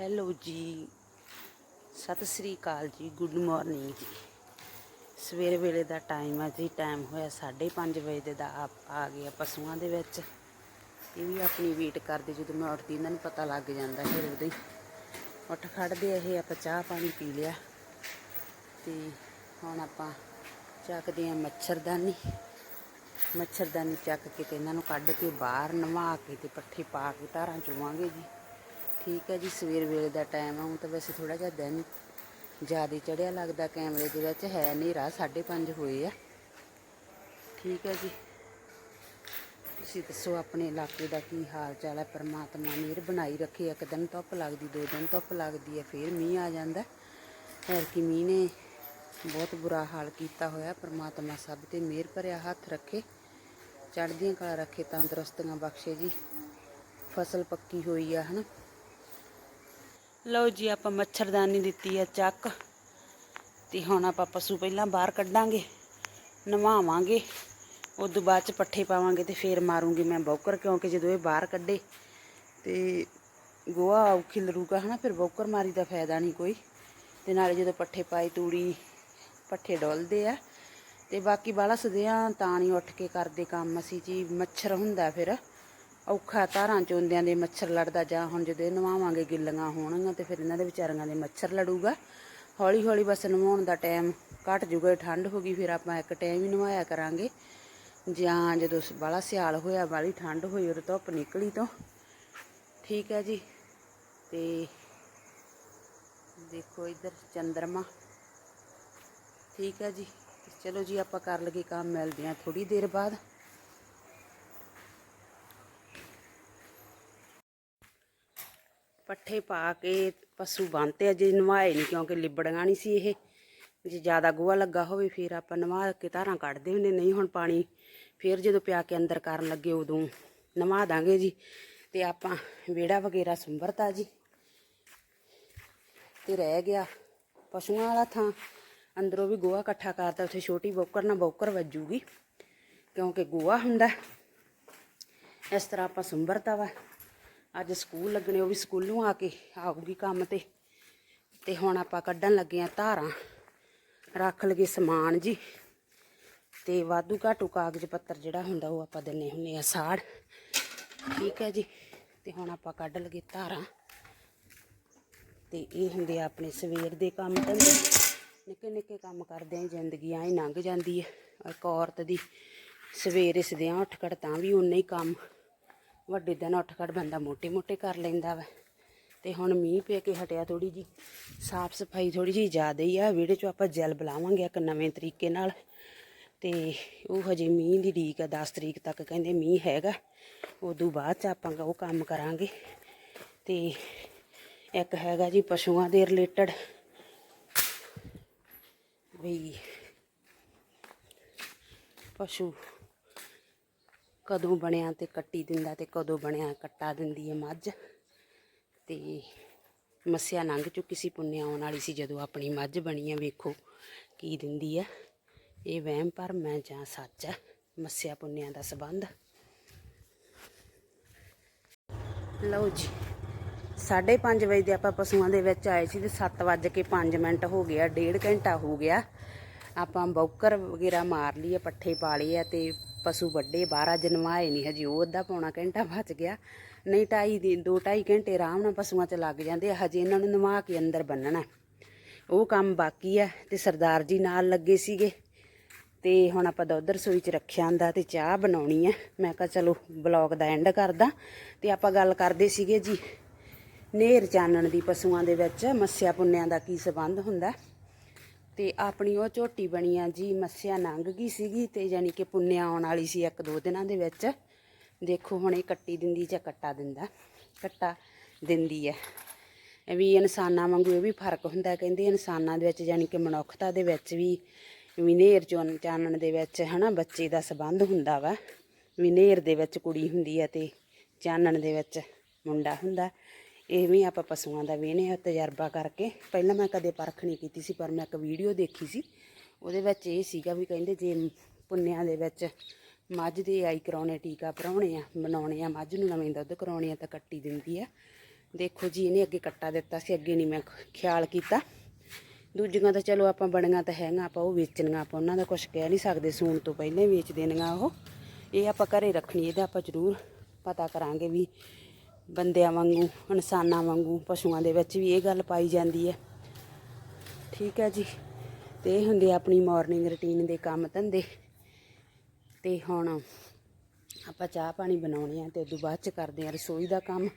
Hello ਜੀ। ਸਤਿ ਸ੍ਰੀ ਅਕਾਲ ਜੀ, good morning ਜੀ। ਸਵੇਰ ਵੇਲੇ ਦਾ ਟਾਈਮ ਹੈ ਜੀ ਟਾਈਮ ਹੋਇਆ 5:30 ਵਜੇ ਦੇ ਦਾ, ਆਪ ਆ ਗਿਆ ਪਸ਼ੂਆਂ ਦੇ ਵਿੱਚ। ਇਹ ਵੀ ਆਪਣੀ ਵੇਟ ਕਰਦੇ, ਜਦੋਂ ਮੈਂ ਉੱਠਦੀ, ਇਹਨਾਂ ਨੂੰ ਪਤਾ ਲੱਗ ਜਾਂਦਾ ਫਿਰ ਉਹਦੇ। ਉੱਠ ਖੜਦੇ ਇਹ, ਆਪਾਂ ਚਾਹ ਪਾਣੀ ਪੀ ਲਿਆ। ਤੇ ਹੁਣ ਆਪਾਂ ਚੱਕਦੇ ਆ ਮੱਛਰਦਾਨੀ। ਮੱਛਰਦਾਨੀ ਚੱਕ ਕੇ ਤੇ ਇਹਨਾਂ ਨੂੰ ਕੱਢ ਕੇ ਬਾਹਰ ਨਵਾ ਕੇ ਤੇ ਪੱਠੇ ਪਾ ਕੇ ਧਾਰਾਂ ਚੋਵਾਂਗੇ ਜੀ। ਠੀਕ ਹੈ ਜੀ, ਸਵੇਰ ਵੇਲੇ ਦਾ ਟਾਈਮ ਆ, ਹੁਣ ਤਾਂ ਵੈਸੇ ਥੋੜਾ ਜਿਹਾ ਦਿਨ ਜ਼ਿਆਦਾ ਚੜਿਆ ਲੱਗਦਾ ਕੈਮਰੇ ਦੇ ਵਿੱਚ, ਹੈ ਹਨੇਰਾ 5:30 ਹੋਏ ਆ। ਠੀਕ ਹੈ ਜੀ। ਤੁਸੀਂ ਦੱਸੋ ਆਪਣੇ ਇਲਾਕੇ ਦਾ ਕੀ ਹਾਲ ਚਾਲ ਹੈ? ਪਰਮਾਤਮਾ ਮਿਹਰ ਬਣਾਈ ਰੱਖੇ, ਇੱਕ ਦਿਨ ਧੁੱਪ ਲੱਗਦੀ, ਦੋ ਦਿਨ ਧੁੱਪ ਲੱਗਦੀ ਹੈ, ਫਿਰ ਮੀਂਹ ਆ ਜਾਂਦਾ ਹੈ। ਕਿ, ਮੀਂਹ ਨੇ ਬਹੁਤ ਬੁਰਾ ਹਾਲ ਕੀਤਾ ਹੋਇਆ, ਪਰਮਾਤਮਾ ਸਭ ਤੇ ਮਿਹਰ ਭਰਿਆ ਹੱਥ ਰੱਖੇ। ਚੜ੍ਹਦੀਆਂ ਕਲਾ ਰੱਖੇ, ਤੰਦਰੁਸਤੀਆਂ ਬਖਸ਼ੇ ਜੀ। ਫਸਲ ਪੱਕੀ ਹੋਈ ਆ, ਹਨਾ? ਲਓ ਜੀ, ਆਪਾਂ ਮੱਛਰਦਾਨੀ ਦਿੱਤੀ ਆ ਚੱਕ। ਤੇ ਹੁਣ ਆਪਾਂ ਪਸ਼ੂ ਪਹਿਲਾਂ ਬਾਹਰ ਕੱਢਾਂਗੇ, ਨਵਾਵਾਂਗੇ। ਉਸ ਤੋਂ ਬਾਅਦ ਚ ਪੱਠੇ ਪਾਵਾਂਗੇ ਤੇ ਫੇਰ ਮਾਰੂੰਗੀ ਮੈਂ ਬੌਕਰ, ਕਿਉਂਕਿ ਜਦੋਂ ਇਹ ਬਾਹਰ ਕੱਢੇ, ਤੇ ਗੋਹਾ ਆਊ ਖਿਲਰੂਗਾ ਹਨਾ, ਫਿਰ ਬੌਕਰ ਮਾਰੀ ਦਾ ਫਾਇਦਾ ਨਹੀਂ ਕੋਈ। ਤੇ ਨਾਲੇ ਜਦੋਂ ਪੱਠੇ ਪਾਈ ਤੂੜੀ, ਪੱਠੇ ਡੋਲਦੇ ਆ। ਤੇ ਬਾਕੀ ਬਾਲਾ ਸਦਿਆਂ ਤਾਂ ਨਹੀਂ ਉੱਠ ਕੇ ਕਰਦੇ ਕੰਮ, ਅਸੀਂ ਜੀ ਮੱਛਰ ਹੁੰਦਾ ਫਿਰ। ਔਖਾ ਤਾਰਾਂ ਚੋਂਦਿਆਂ ਦੇ ਮੱਛਰ ਲੜਦਾ ਜਾਂ। ਹੁਣ ਜਦੋਂ ਇਹ ਨਵਾਵਾਂਗੇ, ਗਿੱਲੀਆਂ ਹੋਣਗੀਆਂ ਤੇ ਫਿਰ ਇਹਨਾਂ ਦੇ ਵਿਚਾਰੀਆਂ ਦੇ ਮੱਛਰ ਲੜੂਗਾ। ਹੌਲੀ ਹੌਲੀ ਬਸ ਨਵਾਉਣ ਦਾ ਟਾਈਮ ਘਟ ਜੂਗਾ ਠੰਡ ਹੋ ਗਈ, ਫਿਰ ਆਪਾਂ ਇੱਕ ਟਾਈਮ ਹੀ ਨਵਾਇਆ ਕਰਾਂਗੇ। ਜਾਂ ਜਦੋਂ ਬਾਲਾ ਸਿਆਲ ਹੋਇਆ ਬਾਲੀ ਠੰਡ ਹੋਈ, ਉਦੋਂ ਧੁੱਪ ਨਿਕਲੀ ਤੋਂ। ਠੀਕ ਹੈ ਜੀ। ਤੇ ਦੇਖੋ ਇੱਧਰ ਚੰਦਰਮਾ। ਠੀਕ ਹੈ ਜੀ। ਚਲੋ ਜੀ, ਆਪਾਂ ਕਰ ਲਗੇ ਕੰਮ, ਮਿਲਦੇ ਆ ਥੋੜੀ ਦੇਰ ਬਾਅਦ। ਪੱਠੇ ਪਾ ਕੇ ਪਸ਼ੂ ਬੰਨਤੇ ਅਜੇ ਨਵਾਏ ਨਹੀਂ ਕਿਉਂਕਿ ਲਿਬੜੀਆਂ ਨਹੀਂ ਸੀ ਇਹ। ਜੇ ਜ਼ਿਆਦਾ ਗੋਹਾ ਲੱਗਾ ਹੋਵੇ ਫਿਰ ਆਪਾਂ ਨਵਾ ਕੇ ਧਾਰਾਂ ਕੱਢਦੇ ਹੁੰਦੇ, ਨਹੀਂ ਹੁਣ ਪਾਣੀ ਫਿਰ ਜਦੋਂ ਪਿਆ ਕੇ ਅੰਦਰ ਕਰਨ ਲੱਗੇ ਉਦੋਂ ਨਵਾ ਦਾਂਗੇ ਜੀ। ਤੇ ਆਪਾਂ ਵਿਹੜਾ ਵਗੈਰਾ ਸੁੰਬਰਤਾ ਜੀ। ਤੇ ਰਹਿ ਗਿਆ ਪਸ਼ੂਆਂ ਵਾਲਾ ਥਾਂ। ਅੰਦਰੋਂ ਵੀ ਗੋਹਾ ਇਕੱਠਾ ਕਰਤਾ, ਉੱਥੇ ਛੋਟੀ ਬੋਕਰ ਨਾਲ ਬੋਕਰ ਵੱਜੂਗੀ ਕਿਉਂਕਿ ਗੋਹਾ ਹੁੰਦਾ। ਇਸ ਤਰ੍ਹਾਂ ਆਪਾਂ ਸੁੰਬਰਤਾ ਵਾ। ਅੱਜ ਸਕੂਲ ਲੱਗਣੇ, ਉਹ ਵੀ ਸਕੂਲੋਂ ਆ ਕੇ ਆਊਗੀ ਕੰਮ ਤੇ। ਤੇ ਹੁਣ ਆਪਾਂ ਕੱਢਣ ਲੱਗੇ ਆ ਧਾਰਾਂ। ਰੱਖ ਲਗੇ ਸਮਾਨ ਜੀ। ਤੇ ਵਾਧੂ ਘਾਟੂ ਕਾਗਜ਼ ਪੱਤਰ ਜਿਹੜਾ ਹੁੰਦਾ, ਉਹ ਆਪਾਂ ਦਿੰਨੇ ਹੁੰਨੇ ਆ ਸਾੜ। ਠੀਕ ਹੈ ਜੀ। ਤੇ ਹੁਣ ਆਪਾਂ ਕੱਢ ਲਗੇ ਧਾਰਾਂ। ਤੇ ਇਹ ਹੁੰਦੇ ਆ ਆਪਣੇ ਸਵੇਰ ਦੇ ਕੰਮ ਧੰਦੇ। ਨਿੱਕੇ ਨਿੱਕੇ ਕੰਮ ਕਰਦੇ ਆ, ਜ਼ਿੰਦਗੀ ਐਂ ਲੰਘ ਜਾਂਦੀ ਹੈ। ਇੱਕ ਔਰਤ ਦੀ ਸਵੇਰੇ ਸਦਿਆਂ ਉੱਠ ਕਰ ਤਾਂ ਵੀ ਉਨਾ ਹੀ ਕੰਮ। ਵੱਡੇ ਦਿਨ ਉੱਠ ਖੜ ਬੰਦਾ ਮੋਟੇ ਮੋਟੇ ਕਰ ਲੈਂਦਾ ਵਾ। ਤੇ ਹੁਣ ਮੀਂਹ ਪੈ ਕੇ ਹਟਿਆ ਥੋੜੀ ਜੀ ਸਾਫ਼ ਸਫ਼ਾਈ ਥੋੜੀ ਜੀ ਜ਼ਿਆਦਾ ਹੀ ਆ। ਵਿਹੜੇ 'ਚ ਆਪਾਂ ਜਲ ਬੁਲਾਵਾਂਗੇ ਇੱਕ ਨਵੇਂ ਤਰੀਕੇ ਨਾਲ। ਤੇ ਉਹ ਹਜੇ ਮੀਂਹ ਦੀ ਢੀਕ ਆ 10 ਤਰੀਕ ਤੱਕ ਕਹਿੰਦੇ ਮੀਂਹ ਹੈਗਾ। ਉਦੋਂ ਬਾਅਦ ਚ ਆਪਾਂ ਉਹ ਕੰਮ ਕਰਾਂਗੇ। ਤੇ ਇੱਕ ਹੈਗਾ ਜੀ ਪਸ਼ੂਆਂ ਦੇ ਰਿਲੇਟਡ। ਵੀ ਪਸ਼ੂ ਕਦੋਂ ਬਣਿਆ ਤੇ ਕੱਟੀ ਦਿੰਦਾ ਤੇ ਕਦੋਂ ਬਣਿਆ, ਕੱਟਾ ਦਿੰਦੀ ਹੈ ਮੱਝ। ਤੇ ਮੱਸਿਆ ਲੰਘ ਚੁੱਕੀ ਸੀ, ਪੁੰਨਿਆ ਆਉਣ ਵਾਲੀ ਸੀ, ਜਦੋਂ ਆਪਣੀ ਮੱਝ ਬਣੀ ਹੈ ਵੇਖੋ ਕੀ ਦਿੰਦੀ ਹੈ ਇਹ ਵਹਿਮ ਪਰ ਮੈਂ ਜਾਂ ਸੱਚ ਹੈ? ਮੱਸਿਆ ਪੁੰਨਿਆ ਦਾ ਸਬੰਧ। ਲਓ ਜੀ 5:30 ਵਜੇ ਦੇ ਆਪਾਂ ਪਸ਼ੂਆਂ ਦੇ ਵਿੱਚ ਆਏ ਸੀ ਤੇ 7 ਵੱਜ ਕੇ 5 ਮਿੰਟ ਹੋ ਗਿਆ ਡੇਢ ਘੰਟਾ ਹੋ ਗਿਆ। ਆਪਾਂ ਬੌਕਰ ਵਗੈਰਾ ਮਾਰ ਲਈ ਆ ਪੱਠੇ ਪਾ ਲਏ ਆ ਤੇ ਪਸ਼ੂ ਵੱਡੇ ਬਾਹਰ ਅੱਜ ਨਵਾਏ ਨਹੀਂ ਹਜੇ, ਉਹ ਅੱਧਾ ਪੌਣਾ ਘੰਟਾ ਬਚ ਗਿਆ। ਨਹੀਂ ਢਾਈ ਦੀ 2 2.5 ਘੰਟੇ ਆਰਾਮ ਨਾਲ ਪਸ਼ੂਆਂ 'ਚ ਲੱਗ ਜਾਂਦੇ ਆ, ਹਜੇ ਇਹਨਾਂ ਨੂੰ ਨਵਾ ਕੇ ਅੰਦਰ ਬੰਨਣਾ। ਉਹ ਕੰਮ ਬਾਕੀ ਆ ਤੇ ਸਰਦਾਰ ਜੀ ਨਾਲ ਲੱਗੇ ਸੀਗੇ। ਤੇ ਹੁਣ ਆਪਾਂ ਦੁੱਧ ਰਸੋਈ 'ਚ ਰੱਖਿਆ ਹੁੰਦਾ ਤੇ ਚਾਹ ਬਣਾਉਣੀ ਆ। ਮੈਂ ਕਿਹਾ ਚਲੋ ਬਲੌਗ ਦਾ ਐਂਡ ਕਰਦਾ। ਤੇ ਆਪਾਂ ਗੱਲ ਕਰਦੇ ਸੀਗੇ ਜੀ, ਨੇਰ ਚਾਨਣ ਦੀ ਪਸ਼ੂਆਂ ਦੇ ਵਿੱਚ, ਮੱਸਿਆ ਪੁੰਨਿਆਂ ਦਾ ਕੀ ਸਬੰਧ ਹੁੰਦਾ? ਤੇ ਆਪਣੀ ਉਹ ਝੋਟੀ ਬਣੀ ਆ ਜੀ, ਮੱਸਿਆ ਲੰਘ ਗਈ ਸੀਗੀ ਤੇ ਯਾਨੀ ਕਿ ਪੁੰਨਿਆ ਆਉਣ ਵਾਲੀ ਸੀ ਇੱਕ ਦੋ ਦਿਨਾਂ ਦੇ ਵਿੱਚ। ਦੇਖੋ ਹੁਣ ਇਹ ਕੱਟੀ ਦਿੰਦੀ ਜਾਂ ਕੱਟਾ ਦਿੰਦਾ? ਕੱਟਾ ਦਿੰਦੀ ਹੈ ਵੀ ਇਨਸਾਨਾਂ ਵਾਂਗੂ ਇਹ ਵੀ ਫ਼ਰਕ ਹੁੰਦਾ, ਕਹਿੰਦੇ ਇਨਸਾਨਾਂ ਦੇ ਵਿੱਚ ਯਾਨੀ ਕਿ ਮਨੁੱਖਤਾ ਦੇ ਵਿੱਚ ਵੀ ਵੀ ਨੇਰ ਚਾਨਣ ਦੇ ਵਿੱਚ ਹਨਾ ਬੱਚੇ ਦਾ ਸਬੰਧ ਹੁੰਦਾ ਵਾ। ਵੀ ਦੇ ਵਿੱਚ ਕੁੜੀ ਹੁੰਦੀ ਹੈ ਤੇ ਚਾਨਣ ਦੇ ਵਿੱਚ ਮੁੰਡਾ ਹੁੰਦਾ। ਇਵੇਂ ਆਪਾਂ ਪਸ਼ੂਆਂ ਦਾ ਵੇਹਨੇ ਆ ਤਜਰਬਾ ਕਰਕੇ। ਪਹਿਲਾਂ ਮੈਂ ਕਦੇ ਪਰਖ ਨਹੀਂ ਕੀਤੀ ਸੀ, ਪਰ ਮੈਂ ਇੱਕ ਵੀਡੀਓ ਦੇਖੀ ਸੀ। ਉਹਦੇ ਵਿੱਚ ਇਹ ਸੀਗਾ ਵੀ ਕਹਿੰਦੇ ਜੇ ਪੁੰਨਿਆਂ ਦੇ ਵਿੱਚ ਮੱਝ ਦੇ ਆਈ ਕਰਾਉਣੇ, ਟੀਕਾ ਭਰਾਉਣੇ ਆ ਬਣਾਉਣੇ ਆ, ਮੱਝ ਨੂੰ ਨਵੇਂ ਦੁੱਧ ਕਰਾਉਣੇ ਆ ਤਾਂ ਕੱਟੀ ਦਿੰਦੀ ਆ। ਦੇਖੋ ਜੀ, ਇਹਨੇ ਅੱਗੇ ਕੱਟਾ ਦਿੱਤਾ ਸੀ, ਅੱਗੇ ਨਹੀਂ ਮੈਂ ਖਿਆਲ ਕੀਤਾ। ਦੂਜੀਆਂ ਤਾਂ ਚਲੋ ਆਪਾਂ ਬਣੀਆਂ ਤਾਂ ਹੈਗਾ ਆਪਾਂ ਉਹ ਵੇਚਣੀਆਂ, ਆਪਾਂ ਉਹਨਾਂ ਦਾ ਕੁਝ ਕਹਿ ਨਹੀਂ ਸਕਦੇ, ਸੂਣ ਤੋਂ ਪਹਿਲਾਂ ਵੇਚ ਦੇਣੀਆਂ ਉਹ। ਇਹ ਆਪਾਂ ਘਰੇ ਰੱਖਣੀ, ਇਹਦਾ ਆਪਾਂ ਜ਼ਰੂਰ ਪਤਾ ਕਰਾਂਗੇ ਵੀ ਬੰਦਿਆਂ ਵਾਂਗੂ, ਇਨਸਾਨਾਂ ਵਾਂਗੂ, ਪਸ਼ੂਆਂ ਦੇ ਵਿੱਚ ਵੀ ਇਹ ਗੱਲ ਪਾਈ ਜਾਂਦੀ ਹੈ। ਠੀਕ ਹੈ ਜੀ। ਤੇ ਇਹ ਹੁੰਦੇ ਆਪਣੀ ਮਾਰਨਿੰਗ ਰੁਟੀਨ ਦੇ ਕੰਮ ਧੰਦੇ। ਤੇ ਹੁਣ ਆਪਾਂ ਚਾਹ ਪਾਣੀ ਬਣਾਉਣੇ ਆ ਤੇ ਉਦੋਂ ਬਾਅਦ ਚ ਕਰਦੇ ਆ ਰਸੋਈ ਦਾ ਕੰਮ।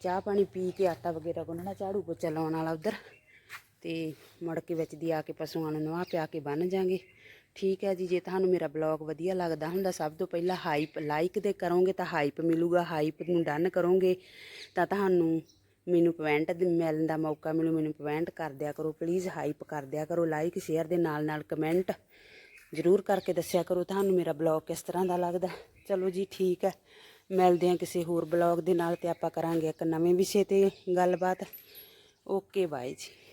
ਚਾਹ ਪਾਣੀ ਪੀ ਕੇ ਆਟਾ ਵਗੈਰਾ ਗੁੰਨਣਾ, ਝਾੜੂ ਪੋਚਾ ਲਾਉਣ ਵਾਲਾ ਉਧਰ। ਤੇ ਮੁੜ ਕੇ ਵਿੱਚ ਦੀ ਆ ਕੇ ਪਸ਼ੂਆਂ ਨੂੰ ਨਵਾ ਪਿਆ ਕੇ ਬੰਨ ਜਾਾਂਗੇ। ਠੀਕ ਹੈ ਜੀ, ਜੇ ਤੁਹਾਨੂੰ ਮੇਰਾ ਬਲੌਗ ਵਧੀਆ ਲੱਗਦਾ ਹੁੰਦਾ, ਸਭ ਤੋਂ ਪਹਿਲਾਂ ਹਾਈਪ ਲਾਈਕ ਦੇ ਕਰੋਗੇ ਤਾਂ ਹਾਈਪ ਮਿਲੂਗਾ ਹਾਈਪ ਨੂੰ ਡਨ ਕਰੋਗੇ ਤਾਂ ਤੁਹਾਨੂੰ ਮੈਨੂੰ ਕਮੈਂਟ ਮਿਲਣ ਦਾ ਮੌਕਾ ਮਿਲੂ, ਮੈਨੂੰ ਕਮੈਂਟ ਕਰ ਦਿਆ ਕਰੋ ਪਲੀਜ਼ ਹਾਈਪ ਕਰ ਦਿਆ ਕਰੋ ਲਾਈਕ ਸ਼ੇਅਰ ਦੇ ਨਾਲ ਨਾਲ ਕਮੈਂਟ ਜ਼ਰੂਰ ਕਰਕੇ ਦੱਸਿਆ ਕਰੋ, ਤੁਹਾਨੂੰ ਮੇਰਾ ਬਲੌਗ ਕਿਸ ਤਰ੍ਹਾਂ ਦਾ ਲੱਗਦਾ। ਚਲੋ ਜੀ, ਠੀਕ ਹੈ, ਮਿਲਦੇ ਹਾਂ ਕਿਸੇ ਹੋਰ ਬਲੌਗ ਦੇ ਨਾਲ ਤੇ ਆਪਾਂ ਕਰਾਂਗੇ ਇੱਕ ਨਵੇਂ ਵਿਸ਼ੇ ਤੇ ਗੱਲਬਾਤ। ਓਕੇ ਬਾਏ ਜੀ।